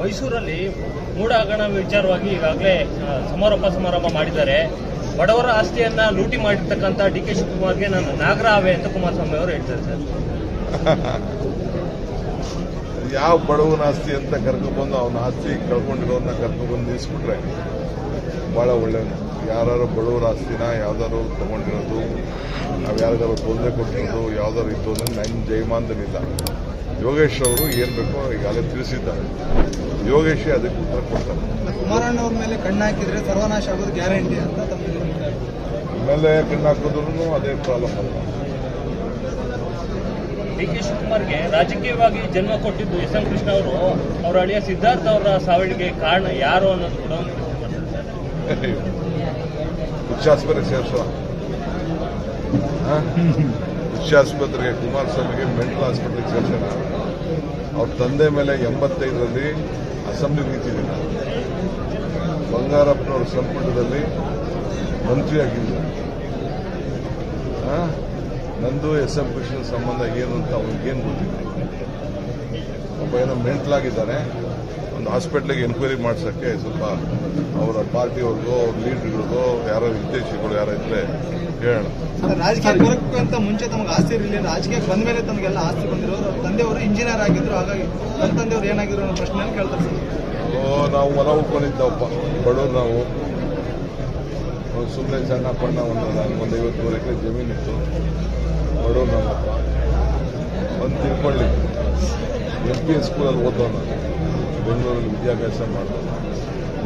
ಮೈಸೂರಲ್ಲಿ ಮೂಡ ಹಗರಣ ವಿಚಾರವಾಗಿ ಈಗಾಗಲೇ ಸಮಾರೋಪ ಸಮಾರಂಭ ಮಾಡಿದ್ದಾರೆ. ಬಡವರ ಆಸ್ತಿಯನ್ನ ಲೂಟಿ ಮಾಡಿರ್ತಕ್ಕಂಥ ಡಿ ಕೆ ಶಿವಕುಮಾರ್ಗೆ ನಾನು ನಾಗರ ಅಂತ ಕುಮಾರಸ್ವಾಮಿ ಅವರು ಹೇಳ್ತಾರೆ ಸರ್. ಯಾವ ಬಡವನ ಆಸ್ತಿ ಅಂತ ಕರ್ಕೊಬಂದು ಅವನ ಆಸ್ತಿ ಕಳ್ಕೊಂಡಿರೋನ್ನ ಕರ್ಕೊಬಂದು ನಿಲ್ಲಿಸ್ಬಿಟ್ರೆ ಭಾಳ ಒಳ್ಳೇದು. ಯಾರು ಬಡವರ ಆಸ್ತಿನ ಯಾವ್ದಾದ್ರು ತಗೊಂಡಿರೋದು, ನಾವು ಯಾರ್ದಾರು ತೊಂದರೆ ಕೊಟ್ಟಿರೋದು ಯಾವ್ದಾರು ಇತ್ತು ಅಂದ್ರೆ ನನ್ನ ಜಯಮಾನದಲ್ಲಿಲ್ಲ ಯೋಗೇಶ್ ಅವರು ಏನು ಬೇಕೋ ಈಗಾಗಲೇ ತಿಳಿಸಿದ್ದಾರೆ. ಯೋಗೇಶ್ ಅದಕ್ಕೆ ಉತ್ತರ ಕೊಡ್ತಾರೆ. ಕುಮಾರಣ್ಣ ಅವ್ರ ಮೇಲೆ ಕಣ್ಣು ಹಾಕಿದ್ರೆ ಸರ್ವನಾಶ ಆಗೋದು ಗ್ಯಾರಂಟಿ ಅಂತ ಆಮೇಲೆ ಕಣ್ಣು ಹಾಕಿದ್ರು ಅದೇ ಪ್ರಾಬ್ಲಮ್ ಅಲ್ಲ. ಡಿ ಕೆ ಶಿವಕುಮಾರ್ಗೆ ರಾಜಕೀಯವಾಗಿ ಜನ್ಮ ಕೊಟ್ಟಿದ್ದು ಎಸ್ ಎಂ ಕೃಷ್ಣ ಅವರು ಅವರ ಅಳಿಯ ಸಿದ್ಧಾರ್ಥ ಅವರ ಸಾವಿಗೆ ಕಾರಣ ಯಾರು ಅನ್ನೋದು ಕೂಡ ಒಂದು ಪ್ರಶ್ನೆ ಮಾಡ್ತಾರೆ ಆಸ್ಪತ್ರೆಗೆ ಕುಮಾರಸ್ವಾಮಿಗೆ ಮೆಂಟಲ್ ಆಸ್ಪತ್ರೆಗೆ ಸೇರ್ಸೋಣ ಅವ್ರ ತಂದೆ ಮೇಲೆ ಎಂಬತ್ತೈದರಲ್ಲಿ ಅಸೆಂಬ್ಲಿ ನಿಂತಿದ್ದೀನಿ ಬಂಗಾರಪ್ಪನವ್ರ ಸಂಪುಟದಲ್ಲಿ ಮಂತ್ರಿಯಾಗಿದ್ದರು? ನಂದು ಎಸ್ ಎಂ ಕೃಷ್ಣ ಸಂಬಂಧ ಏನು ಅಂತ ಅವ್ರಿಗೇನು ಗೊತ್ತಿಲ್ಲ. ಒಬ್ಬ ಏನೋ ಮೆಂಟ್ಲಾಗಿದ್ದಾನೆ ಒಂದು ಹಾಸ್ಪಿಟ್ಲಿಗೆ ಎನ್ಕ್ವೈರಿ ಮಾಡಿಸೋಕ್ಕೆ ಸ್ವಲ್ಪ ಅವರ ಪಾರ್ಟಿಯವ್ರಿಗೋ ಅವ್ರ ಲೀಡರ್ಗಳಿಗೋ ಯಾರೋ ನಿರ್ದೇಶಕರು ಯಾರೋ ಇದ್ರೆ ಹೇಳೋಣ. ರಾಜಕೀಯ ಬರೋಕ್ಕಿಂತ ಮುಂಚೆ ತಮಗೆ ಆಸ್ತಿ ಇರಲಿಲ್ಲ. ರಾಜಕೀಯ ಬಂದ ಮೇಲೆ ತಮಗೆಲ್ಲ ಆಸ್ತಿ ಬಂದಿರೋರು ಅವ್ರ ತಂದೆಯವರು ಇಂಜಿನಿಯರ್ ಆಗಿದ್ರು. ಹಾಗಾಗಿ ನನ್ನ ತಂದೆಯವರು ಏನಾಗಿರೋ ಅನ್ನೋ ಪ್ರಶ್ನೆ ಕೇಳ್ತಾರೆ ನಾವು ಹೊಲ ಉಳ್ಕೊಂಡಿದ್ದವಪ್ಪ ಬಡವ್ರು ನಾವು. ಸುಮ್ಮನೆ ಸಣ್ಣ ಪಣ್ಣ ಒಂದು ಒಂದು ಐವತ್ತೂರು ಎಕರೆ ಜಮೀನಿತ್ತು ಬಡವ್ರು ನಮ್ಮಪ್ಪ. ಒಂದು ತಿಳ್ಕೊಳ್ಳಿ. ಎಂ ಪಿ ಎಸ್ ಸ್ಕೂಲಲ್ಲಿ ಓದೋಣ. ಬೆಂಗಳೂರಲ್ಲಿ ವಿದ್ಯಾಭ್ಯಾಸ ಮಾಡಿದೆ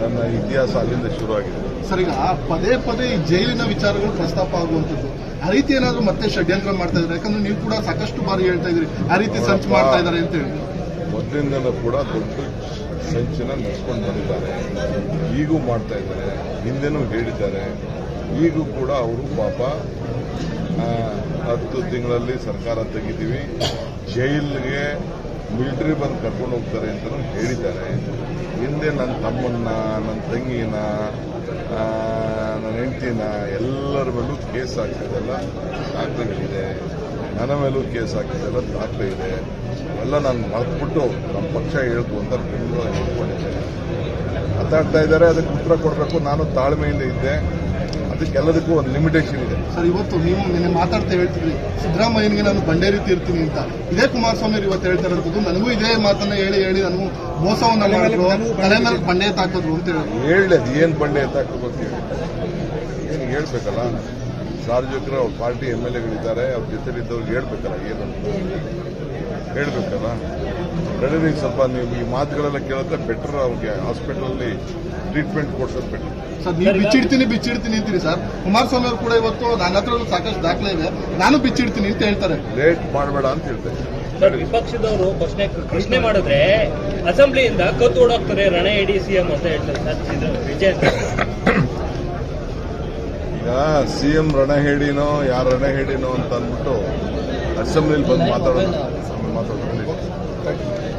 ನನ್ನ ಇತಿಹಾಸ ಅಲ್ಲಿಂದ ಶುರುವಾಗಿದೆ. ಸರ್ ಈಗ ಪದೇ ಪದೇ ಈ ಜೈಲಿನ ವಿಚಾರಗಳು ಪ್ರಸ್ತಾಪ ಆಗುವಂಥದ್ದು ಆ ರೀತಿ ಏನಾದರೂ ಮತ್ತೆ ಷಡ್ಯಂತ್ರ ಮಾಡ್ತಾ ಇದ್ದಾರೆ? ಯಾಕಂದ್ರೆ ನೀವು ಕೂಡ ಸಾಕಷ್ಟು ಬಾರಿ ಹೇಳ್ತಾ ಇದ್ರಿ ಆ ರೀತಿ ಸಂಚು ಮಾಡ್ತಾ ಇದ್ದಾರೆ ಅಂತ ಹೇಳಿ. ಮೊದಲಿಂದಲೂ ಕೂಡ ದೊಡ್ಡ ಸಂಚನ ನಡೆಸ್ಕೊಂಡು ಬಂದಿದ್ದಾರೆ. ಈಗೂ ಮಾಡ್ತಾ ಇದ್ದಾರೆ ಹಿಂದೆನೂ ಹೇಳಿದ್ದಾರೆ. ಈಗೂ ಕೂಡ ಅವರು ಪಾಪ ಹತ್ತು ತಿಂಗಳಲ್ಲಿ ಸರ್ಕಾರ ತೆಗಿತೀವಿ. ಜೈಲಿಗೆ ಮಿಲಿಟರಿ ಬಂದು ಕರ್ಕೊಂಡು ಹೋಗ್ತಾರೆ ಅಂತಲೂ ಹೇಳಿದ್ದಾರೆ. ಹಿಂದೆ ನನ್ನ ತಮ್ಮನ್ನ, ನನ್ನ ತಂಗಿನ ನನ್ನ ಹೆಂಡತಿನ ಎಲ್ಲರ ಮೇಲೂ ಕೇಸ್ ಹಾಕಿದೆಲ್ಲ ದಾಖಲೆಗಳಿದೆ. ನನ್ನ ಮೇಲೂ ಕೇಸ್ ಹಾಕಿದೆಲ್ಲ ದಾಖಲೆ ಇದೆ ಎಲ್ಲ ನಾನು ಮರೆತ್ಬಿಟ್ಟು ನಮ್ಮ ಪಕ್ಷ ಹೇಳ್ತು ಅಂತ ಬೆಂಗಳೂರು ಹೇಳ್ಕೊಂಡಿದ್ದೇನೆ ಮಾತಾಡ್ತಾ ಇದ್ದಾರೆ, ಅದಕ್ಕೆ ಉತ್ತರ ಕೊಡಬೇಕು. ನಾನು ತಾಳ್ಮೆಯಿಂದ ಇದ್ದೆ. ಅದಕ್ಕೆಲ್ಲದಕ್ಕೂ ಒಂದು ಲಿಮಿಟೇಷನ್ ಇದೆ. ಸರ್ ಇವತ್ತು ನೀವು ನಿನ್ನೆ ಮಾತಾಡ್ತಾ ಹೇಳ್ತಿದ್ರಿ ಸಿದ್ದರಾಮಯ್ಯನಿಗೆ ನಾನು ಬಂಡೇರಿ ತೀರ್ತೀನಿ ಅಂತ. ಇದೇ ಕುಮಾರಸ್ವಾಮಿ ಅವ್ರು ಇವತ್ತು ಹೇಳ್ತಾ ಇರೋದು ನನಗೂ ಇದೇ ಮಾತನ್ನ ಹೇಳಿ ಹೇಳಿ ನಾನು ಮೋಸವನ್ನ ಮಾಡಿದ್ರು. ತಲೆ ಮೇಲೆ ಬಂಡೆ ತಾಕಿದ್ರು ಅಂತ ಹೇಳಿ. ಹೇಳಿ ಅದು ಏನು ಬಂಡೆ ಎತ್ತಾಕಿದ್ರು ಅಂತ ಹೇಳಿ. ಏನು ಹೇಳ್ಬೇಕಲ್ಲ? ಸಾರ್ವಜನಿಕರು ಅವ್ರ ಪಾರ್ಟಿ ಎಂ ಎಲ್ ಎಗಳಿದ್ದಾರೆ ಅವ್ರ ಜೊತೆಲಿದ್ದವ್ರಿಗೆ ಹೇಳ್ಬೇಕಲ್ಲ ಏನು ಹೇಳ್ಬೇಕಲ್ಲ? ಕಡೆಗೆ ಸ್ವಲ್ಪ ನೀವು ಈ ಮಾತುಗಳೆಲ್ಲ ಕೇಳುತ್ತೆ ಬೆಟರ್ ಅವ್ರಿಗೆ ಹಾಸ್ಪಿಟಲಲ್ಲಿ ಟ್ರೀಟ್ಮೆಂಟ್ ಕೊಡ್ಸೋದು ಬೆಟರ್ ಸರ್ ನೀವು ಬಿಚ್ಚಿಡ್ತೀನಿ ಬಿಚ್ಚಿಡ್ತೀನಿ ಅಂತೀರಿ ಸರ್. ಕುಮಾರಸ್ವಾಮಿ ಅವರು ಕೂಡ ಇವತ್ತು ನನ್ನ ಹತ್ರ ಸಾಕಷ್ಟು ದಾಖಲೆ ಇದೆ. ನಾನು ಬಿಚ್ಚಿಡ್ತೀನಿ ಅಂತ ಹೇಳ್ತಾರೆ. ಲೇಟ್ ಮಾಡಬೇಡ ಅಂತ ಹೇಳ್ತಾರೆ ಸರ್ ವಿಪಕ್ಷದವರು ಪ್ರಶ್ನೆ ಪ್ರಶ್ನೆ ಮಾಡಿದ್ರೆ ಅಸೆಂಬ್ಲಿಯಿಂದ ಕತ್ತು ಓಡೋಗ್ತಾರೆ ರಣ ಎಡಿ ಸಿಎಂ ಅಂತ ಹೇಳ್ತಾರೆ ಸರ್ ವಿಜಯ್. ಈಗ ಸಿ ಎಂ ರಣಹೇಡಿನೋ ಯಾರು ರಣಹೇಡಿನೋ ಅಂತ ಅಂದ್ಬಿಟ್ಟು ಅಸೆಂಬ್ಲಿಲಿ ಬಂದು ಮಾತಾಡೋದು. ಆಮೇಲೆ Okay.